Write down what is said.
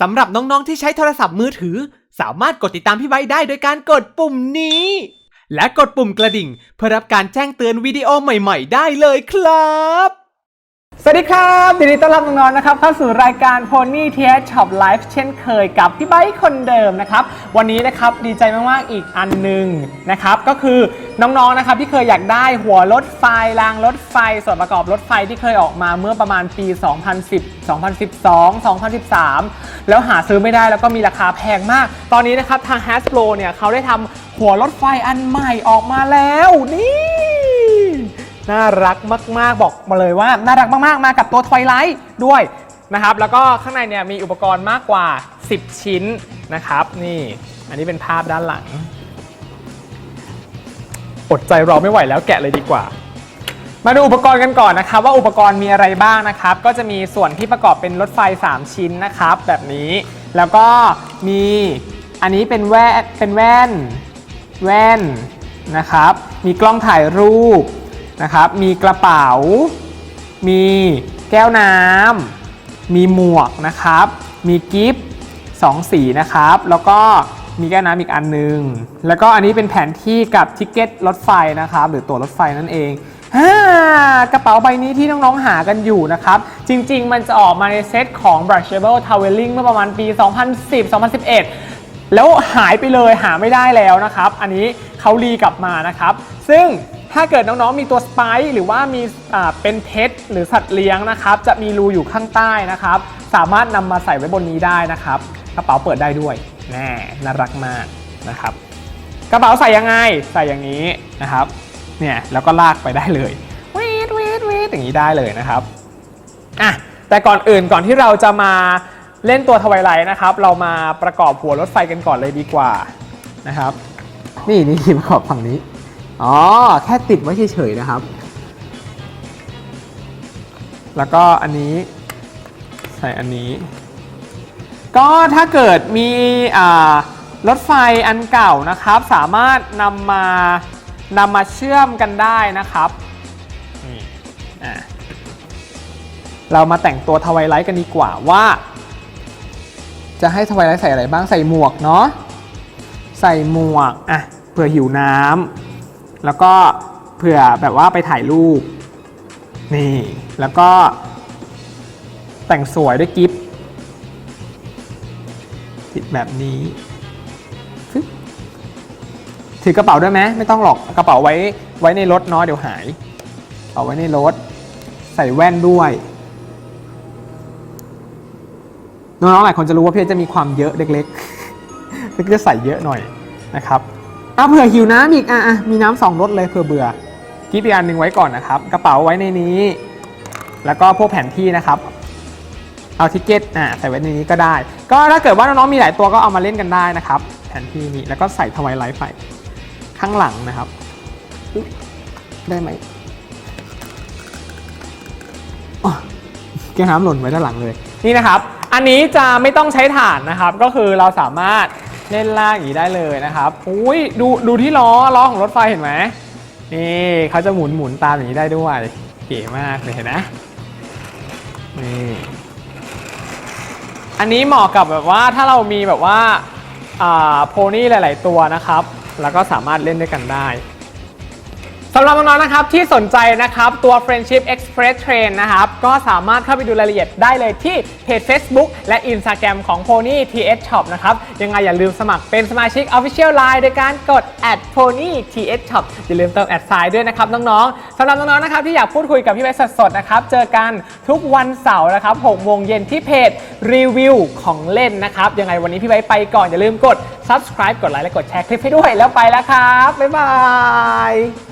สำหรับน้องๆที่ใช้โทรศัพท์มือถือ สามารถกดติดตามพี่ไว้ได้โดยการกดปุ่มนี้ และกดปุ่มกระดิ่ง เพื่อรับการแจ้งเตือนวิดีโอใหม่ ๆ ได้เลยครับ สวัสดีครับยินดีต้อนรับน้องๆนะครับเข้าสู่รายการ Pony t h Shop Live เช่นเคยกับพี่ไบค์คนเดิมนะครับ วันนี้นะครับดีใจมากๆอีกอันหนึ่งนะครับ ก็คือน้องๆนะครับที่เคยอยากได้หัวรถไฟรางรถไฟ ส่วนประกอบรถไฟที่เคยออกมาเมื่อประมาณปี 2010 2012 2013 แล้วหาซื้อไม่ได้แล้วก็มีราคาแพงมาก ตอนนี้นะครับทาง Hasbro เนี่ยเขาได้ทำหัวรถไฟอันใหม่ออกมาแล้วนี่ น่ารักมากๆบอกมาเลยว่าน่ารักมากๆ มากับตัว Twilight ด้วยนะครับ แล้วก็ข้างในเนี่ยมีอุปกรณ์มากกว่า 10 ชิ้นนะครับ นี่อันนี้เป็นภาพด้านหลัง อดใจรอไม่ไหวแล้วแกะเลยดีกว่า มาดูอุปกรณ์กันก่อนนะครับ ว่าอุปกรณ์มีอะไรบ้างนะครับ ก็จะมีส่วนที่ประกอบเป็นรถไฟ 3 ชิ้นนะครับ แบบนี้แล้วก็มีอันนี้เป็นแว่นเป็นแว่นแว่นนะครับ มีกล้องถ่ายรูป นะครับ มีกระเป๋า มีแก้วน้ำ มีหมวกนะครับ มีกิฟต์สองสีนะครับ แล้วก็มีแก้วน้ำอีกอันหนึงแล้วก็อันนี้เป็นแผนที่กับทิกเก็ตรถไฟนะครับ หรือตั๋วรถไฟนั่นเองฮ่ากระเป๋าใบนี้ที่น้องๆหากันอยู่นะครับ จริงๆ มันจะออกมาในเซตของ Brushable Traveling เมื่อประมาณปี 2010-2011 แล้วหายไปเลยหาไม่ได้แล้วนะครับ อันนี้เขารีกลับมานะครับ ซึ่งถ้าเกิดน้องๆมีตัวสไปซ์หรือว่ามีเป็นเพชรหรือสัตว์เลี้ยงนะครับ จะมีรูอยู่ข้างใต้นะครับ สามารถนำมาใส่ไว้บนนี้ได้นะครับ กระเป๋าเปิดได้ด้วยแน่น่ารักมากนะครับ กระเป๋าใส่ยังไงใส่อย่างนี้นะครับเนี่ยแล้วก็ลากไปได้เลยวีดวีดวีดอย่างนี้ได้เลยนะครับอะแต่ก่อนอื่นก่อนที่เราจะมา เล่นตัวทวายไลท์นะครับ เรามาประกอบหัวรถไฟกันก่อนเลยดีกว่านะครับ นี่นี่ประกอบฝั่งนี้ อ๋อ แค่ติดไว้เฉยๆนะครับ แล้วก็อันนี้ใส่อันนี้ ก็ถ้าเกิดมีอ่ารถไฟอันเก่านะครับ สามารถนำมานำมาเชื่อมกันได้นะครับนี่อะเรามาแต่งตัวทวายไลท์กันดีกว่าว่า จะให้ทวายไลท์ใส่อะไรบ้างใส่หมวกเนาะใส่หมวกอะเผื่อหิวน้ำแล้วก็เผื่อแบบว่าไปถ่ายรูปนี่แล้วก็ แต่งสวยด้วยกิฟต์ติดแบบนี้ถือกระเป๋าด้วยไหมไม่ต้องหรอกกระเป๋าไว้ไว้ในรถเนาะเดี๋ยวหายเอาไว้ในรถ ใส่แว่นด้วย น้องๆหลายคนจะรู้ว่าพี่จะมีความเยอะเล็กๆพี่จะใส่เยอะหน่อยนะครับอะเผื่อหิวน้ำอีกอะอะมีน้ำสองรสเลยเผื่อเบื่อกิ๊บอีกอันหนึ่งไว้ก่อนนะครับ กระเป๋าไว้ในนี้ แล้วก็พวกแผนที่นะครับ เอาทิเก็ตอะใส่ไว้ในนี้ก็ได้ ก็ถ้าเกิดว่าน้องๆมีหลายตัวก็เอามาเล่นกันได้นะครับ แผนที่นี้แล้วก็ใส่ทวายไลท์ไปข้างหลังนะครับได้ไหมอ๋อแก้วน้ำหล่นไว้ด้านหลังเลย นี่นะครับ อันนี้จะไม่ต้องใช้ถ่านนะครับ ก็คือเราสามารถเล่นลากอย่างนี้ได้เลยนะครับอุ้ยดูดูที่ล้อล้อของรถไฟเห็นไหมนี่เขาจะหมุนหมุนตามอย่างนี้ได้ด้วยเก๋มากเลยเห็นไหมนี่อันนี้เหมาะกับแบบว่าถ้าเรามีแบบว่าโพนี่หลาย ๆ ตัวนะครับ แล้วก็สามารถเล่นด้วยกันได้ำหรับน้องๆนะครับที่สนใจนะครับตัว Friendship Express Train นะครับก็สามารถเข้าไปดูรายละเอียดได้เลยที่เพจ Facebook และ Instagram ของ Pony TH Shop นะครับยังไงอย่าลืมสมัครเป็นสมาชิก Official Line โดยการกด @pony th shop อย่าลืมเติมแอดไซน์ด้วยนะครับน้องๆสำหรับน้องๆนะครับที่อยากพูดคุยกับพี่ไว้สดๆนะครับเจอกันทุกวันเสาร์นะครับ6โมงเย็นที่เพจรีวิวของเล่นนะครับยังไงวันนี้พี่ไว้ไปก่อนอย่าลืมกด subscribe กดไลค์และกดแชร์คลิปให้ด้วยแล้วไปแล้วครับบ๊ายบาย